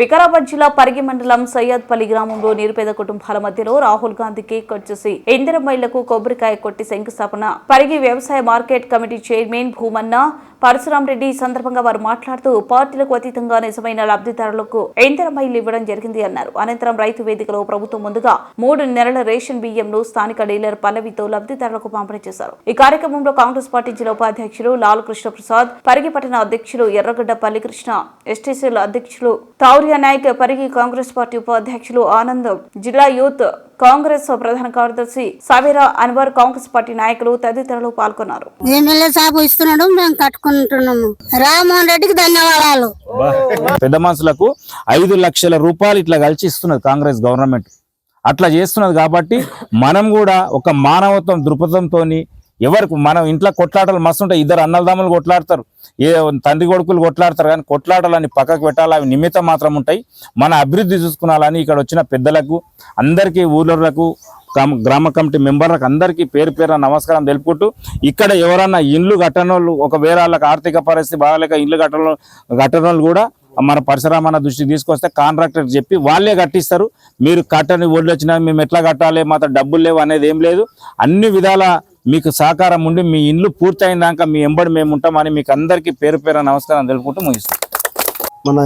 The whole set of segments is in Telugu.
వికారాబాద్ జిల్లా పరిగి మండలం సయ్యద్పల్లి గ్రామంలో నిరుపేద కుటుంబాల మధ్యలో రాహుల్ గాంధీ కేక్ వచ్చేసి ఇందిరమ్మైళ్ళకు కొబ్బరికాయ కొట్టి శంకుస్థాపన. పరిగి వ్యవసాయ market committee chairman Bhumanna Parashuram Reddy ఈ సందర్భంగా వారు మాట్లాడుతూ పార్టీలకు అతీతంగా నిజమైన లబ్ధిదారులకు ఇందిరమ్మైళ్ళు ఇవ్వడం జరిగింది అన్నారు. అనంతరం రైతు వేదికలో ప్రభుత్వం ముందుగా మూడు నెలల రేషన్ బియ్యంను స్థానిక డీలర్ పల్లవితో లబ్ధిదారులకు పంపిణీ చేశారు. ఈ కార్యక్రమంలో కాంగ్రెస్ పార్టీ జిల్లా ఉపాధ్యక్షులు లాల్ కృష్ణ ప్రసాద్ పరిగి పట్టణ అధ్యక్షులు ఎర్రగడ్డ పల్లికృష్ణ ఎస్టీసీల అధ్యక్షులు తౌర్య నాయక్ పరిగి కాంగ్రెస్ పార్టీ ఉపాధ్యక్షులు ఆనందం జిల్లా యూత్ కాంగ్రెస్ ప్రధాన కార్యదర్శి సావేరా అన్వర్ కాంగ్రెస్ పార్టీ నాయకులు తదితరులు పాల్గొన్నారు. ఎమ్మెల్యే సాబ్ ఇస్తున్నాడు మేము కట్టుకుంటున్నాము. రామ్మోహన్ రెడ్డికి ధన్యవాదాలు. పెద్ద మనుషులకు ఐదు లక్షల రూపాయలు ఇట్లా కలిసి ఇస్తున్నది కాంగ్రెస్ గవర్నమెంట్. అట్లా చేస్తున్నది కాబట్టి మనం కూడా ఒక మానవత్వం దృక్పథంతో ఎవరికి మనం ఇంట్లో కొట్లాటలు మస్తు ఉంటాయి. ఇద్దరు అన్నలదమ్ములు కొట్లాడతారు. ఏ తండ్రి కొడుకులు కొట్లాడతారు కానీ కొట్లాటలని పక్కకు పెట్టాలి. అవి నిమిత్తం మాత్రం ఉంటాయి. మన అభివృద్ధి చూసుకునాలని ఇక్కడ వచ్చిన పెద్దలకు అందరికీ ఊళ్ళకు గ్రామ గ్రామ కమిటీ మెంబర్లకు అందరికీ పేరు పేరు నమస్కారం తెలుపుకుంటూ ఇక్కడ ఎవరన్నా ఇండ్లు కట్టనోళ్ళు ఒక వేరే వాళ్ళకి ఆర్థిక పరిస్థితి బాగాలేక ఇండ్లు కట్టనోళ్ళు కట్టనోళ్ళు కూడా మన పరిసరామన్న దృష్టికి తీసుకొస్తే కాంట్రాక్టర్ చెప్పి వాళ్ళే కట్టిస్తారు. మీరు కట్టని ఒళ్ళు వచ్చినా మేము ఎట్లా కట్టాలి? మాతో డబ్బులు లేవు అనేది ఏం లేదు. అన్ని విధాల మీకు సహకారం ఉండి మీ ఇండ్లు పూర్తయినాక మీ ఎంబడి మేము ఉంటామని మీకు అందరికీ పేరు పేరు నమస్కారం తెలుపుకుంటూ ముగిస్తాం. మన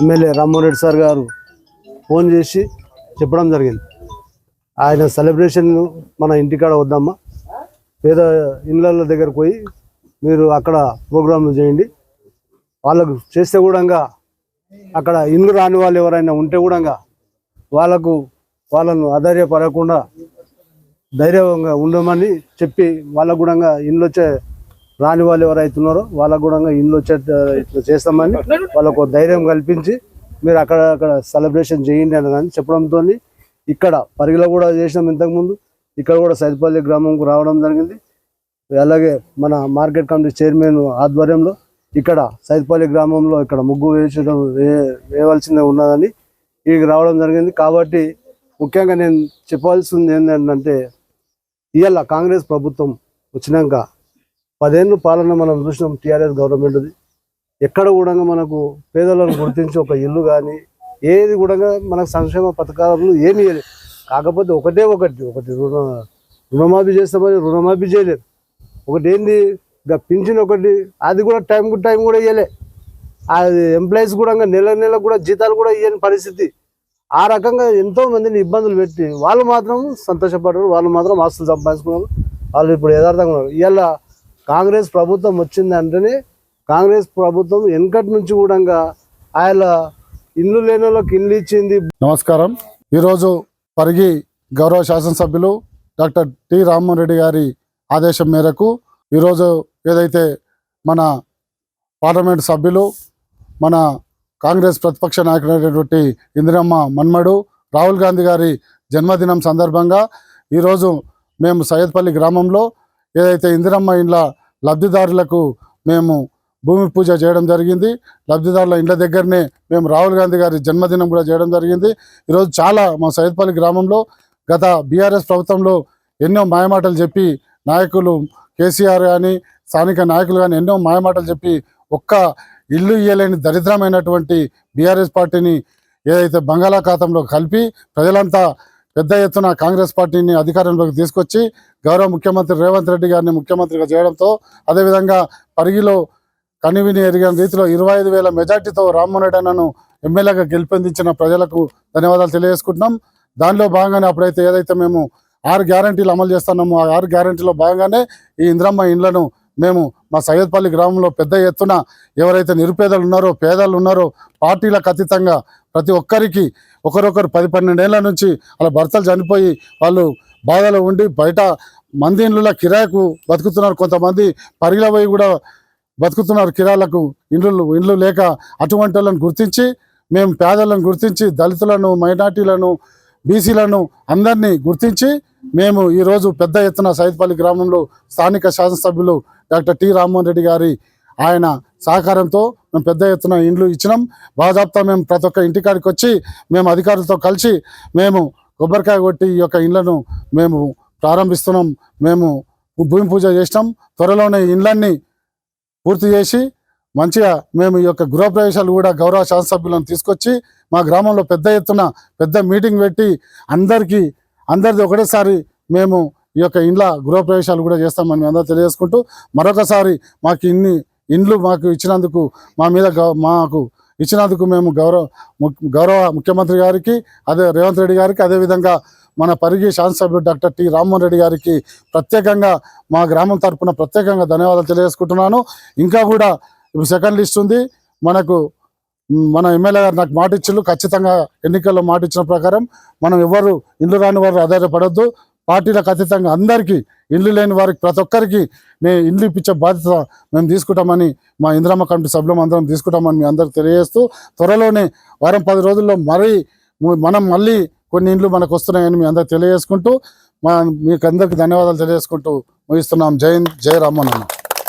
ఎమ్మెల్యే రామ్మోహన్ సార్ గారు ఫోన్ చేసి చెప్పడం జరిగింది. ఆయన సెలబ్రేషన్ మన ఇంటికాడ వద్దామా పేద ఇళ్ళ దగ్గరకు పోయి మీరు అక్కడ ప్రోగ్రాంలు చేయండి. వాళ్ళకు చేస్తే కూడా అక్కడ ఇల్లు రాని వాళ్ళు ఎవరైనా ఉంటే కూడా వాళ్ళకు వాళ్ళను ఆధార్యపడకుండా ధైర్యంగా ఉండమని చెప్పి వాళ్ళకు కూడా ఇండ్లు వచ్చే రాని వాళ్ళు ఎవరైతున్నారో వాళ్ళకు కూడా ఇండ్లు వచ్చే ఇట్లా చేస్తామని వాళ్ళకు ధైర్యం కల్పించి మీరు అక్కడ అక్కడ సెలబ్రేషన్ చేయండి అని చెప్పడంతో ఇక్కడ పరిగిలో కూడా చేసినాం ఇంతకుముందు. ఇక్కడ కూడా సైదపల్లి గ్రామంకు రావడం జరిగింది. అలాగే మన మార్కెట్ కమిటీ చైర్మన్ ఆధ్వర్యంలో ఇక్కడ సైదపల్లి గ్రామంలో ఇక్కడ ముగ్గు వేసడం వేయవలసిందే ఉన్నదని ఇక్కడికి రావడం జరిగింది. కాబట్టి ముఖ్యంగా నేను చెప్పాల్సింది ఏంటంటే ఇవాళ కాంగ్రెస్ ప్రభుత్వం వచ్చినాక పదేళ్ళు పాలన మనం చూసినాం టీఆర్ఎస్ గవర్నమెంట్ది. ఎక్కడ కూడా మనకు పేదలను గుర్తించి ఒక ఇల్లు కానీ ఏది కూడా మనకు సంక్షేమ పథకాలు ఏమి కాకపోతే ఒకటే ఒకటి ఒకటి రుణ రుణమాఫీ చేస్తామని రుణమాఫీ చేయలేదు. ఒకటి ఏంది? పింఛన్ ఒకటి అది కూడా టైంకు టైం కూడా ఇవ్వలే అది ఎంప్లాయీస్ కూడా నెల నెల కూడా జీతాలు కూడా ఇవ్వని పరిస్థితి. ఆ రకంగా ఎంతో మందిని ఇబ్బందులు పెట్టి వాళ్ళు మాత్రం సంతోషపడరు వాళ్ళు మాత్రం ఆస్తులు సంపాదించుకున్నారు. వాళ్ళు ఇప్పుడు యథార్థంగా ఉన్నారు. ఇవాళ కాంగ్రెస్ ప్రభుత్వం వచ్చింది అంటేనే కాంగ్రెస్ ప్రభుత్వం వెనకటి నుంచి కూడా ఆయన ఇల్లు లేని వాళ్ళకి ఇల్లు ఇచ్చింది. నమస్కారం. ఈరోజు పరిగి గౌరవ శాసనసభ్యులు డాక్టర్ టి రామ్మోహన్ రెడ్డి గారి ఆదేశం మేరకు ఈరోజు ఏదైతే మన పార్లమెంట్ సభ్యులు మన కాంగ్రెస్ ప్రతిపక్ష నాయకుడైనటువంటి ఇందిరమ్మ మన్మడు రాహుల్ గాంధీ గారి జన్మదినం సందర్భంగా ఈరోజు మేము సయ్యద్పల్లి గ్రామంలో ఏదైతే ఇందిరమ్మ ఇండ్ల లబ్ధిదారులకు మేము భూమి పూజ చేయడం జరిగింది లబ్ధిదారుల ఇండ్ల దగ్గరనే మేము రాహుల్ గాంధీ గారి జన్మదినం కూడా చేయడం జరిగింది. ఈరోజు చాలా మా సైదపల్లి గ్రామంలో గత బీఆర్ఎస్ ప్రభుత్వంలో ఎన్నో మాయమాటలు చెప్పి నాయకులు కేసీఆర్ కానీ స్థానిక నాయకులు కానీ ఎన్నో మాయమాటలు చెప్పి ఒక్క ఇల్లు ఇయ్యలేని దరిద్రమైనటువంటి బీఆర్ఎస్ పార్టీని ఏదైతే బంగాళాఖాతంలో కలిపి ప్రజలంతా పెద్ద ఎత్తున కాంగ్రెస్ పార్టీని అధికారంలోకి తీసుకొచ్చి గౌరవ ముఖ్యమంత్రి రేవంత్ రెడ్డి గారిని ముఖ్యమంత్రిగా చేయడంతో అదేవిధంగా పరిగిలో కనివిని ఎరిగిన రీతిలో ఇరవై ఐదు వేల మెజార్టీతో రామ్మోహన్ రెడ్డి అన్నను ఎమ్మెల్యేగా గెలుపొందించిన ప్రజలకు ధన్యవాదాలు తెలియజేసుకుంటున్నాం. దానిలో భాగంగానే అప్పుడైతే ఏదైతే మేము ఆరు గ్యారంటీలు అమలు చేస్తున్నామో ఆ ఆరు గ్యారంటీలో భాగంగానే ఈ ఇంద్రమ్మ ఇండ్లను మేము మా సయ్యద్పల్లి గ్రామంలో పెద్ద ఎత్తున ఎవరైతే నిరుపేదలు ఉన్నారో పేదలు ఉన్నారో పార్టీలకు అతీతంగా ప్రతి ఒక్కరికి ఒకరొకరు పది పన్నెండేళ్ళ నుంచి అలా భర్తలు చనిపోయి వాళ్ళు బాధలో ఉండి బయట మంది ఇండ్ల కిరాయకు బతుకుతున్నారు. కొంతమంది పరిగిలపోయి కూడా బతుకుతున్నారు కిరాలకు ఇండ్లు ఇండ్లు లేక అటువంటి వాళ్ళని గుర్తించి మేము పేదలను గుర్తించి దళితులను మైనార్టీలను బీసీలను అందరినీ గుర్తించి మేము ఈరోజు పెద్ద ఎత్తున సైద్పల్లి గ్రామంలో స్థానిక శాసనసభ్యులు డాక్టర్ టి రామ్మోహన్ రెడ్డి గారి ఆయన సహకారంతో మేము పెద్ద ఎత్తున ఇండ్లు ఇచ్చినాం. బాజాబ్తా మేము ప్రతి ఒక్క ఇంటికాడికి వచ్చి మేము అధికారులతో కలిసి మేము కొబ్బరికాయ కొట్టి ఈ యొక్క ఇండ్లను మేము ప్రారంభిస్తున్నాం. మేము భూమి పూజ చేసినాం. త్వరలోనే ఇండ్లన్నీ పూర్తి చేసి మంచిగా మేము ఈ యొక్క గృహప్రవేశాలు కూడా గౌరవ శాసనసభ్యులను తీసుకొచ్చి మా గ్రామంలో పెద్ద ఎత్తున పెద్ద మీటింగ్ పెట్టి అందరికీ అందరిది ఒకటేసారి మేము ఈ యొక్క ఇండ్ల గృహప్రవేశాలు కూడా చేస్తామని మేము అందరూ తెలియజేసుకుంటూ మరొకసారి మాకు ఇన్ని ఇండ్లు మాకు ఇచ్చినందుకు మా మీద గౌ- మాకు ఇచ్చినందుకు మేము గౌరవ గౌరవ ముఖ్యమంత్రి గారికి అదే రేవంత్ రెడ్డి గారికి అదేవిధంగా మన పరిగి శాసనసభ్యుడు డాక్టర్ టి రామ్మోహన్ రెడ్డి గారికి ప్రత్యేకంగా మా గ్రామం తరపున ప్రత్యేకంగా ధన్యవాదాలు తెలియజేసుకుంటున్నాను. ఇంకా కూడా ఇప్పుడు సెకండ్ లిస్ట్ ఉంది. మనకు మన ఎమ్మెల్యే గారు నాకు మాట ఇచ్చిండ్రు ఖచ్చితంగా ఎన్నికల్లో మాట ఇచ్చిన ప్రకారం మనం ఎవరు ఇల్లు రాని వారు ఆధారపడద్దు. పార్టీలకు అతీతంగా అందరికీ ఇల్లు లేని వారికి ప్రతి ఒక్కరికి నేను ఇల్లు ఇప్పించే బాధ్యత మేము తీసుకుంటామని మా ఇంద్రమ్మ కమిటీ సభ్యులం అందరం తీసుకుంటామని మీ అందరికి తెలియజేస్తూ త్వరలోనే వారం పది రోజుల్లో మరీ మనం మళ్ళీ కొన్ని ఇండ్లు మనకు వస్తున్నాయని మీ అందరికి తెలియజేసుకుంటూ మా మీకు అందరికి ధన్యవాదాలు తెలియజేసుకుంటూ ముగిస్తున్నాం. జై హింద్, జై అన్న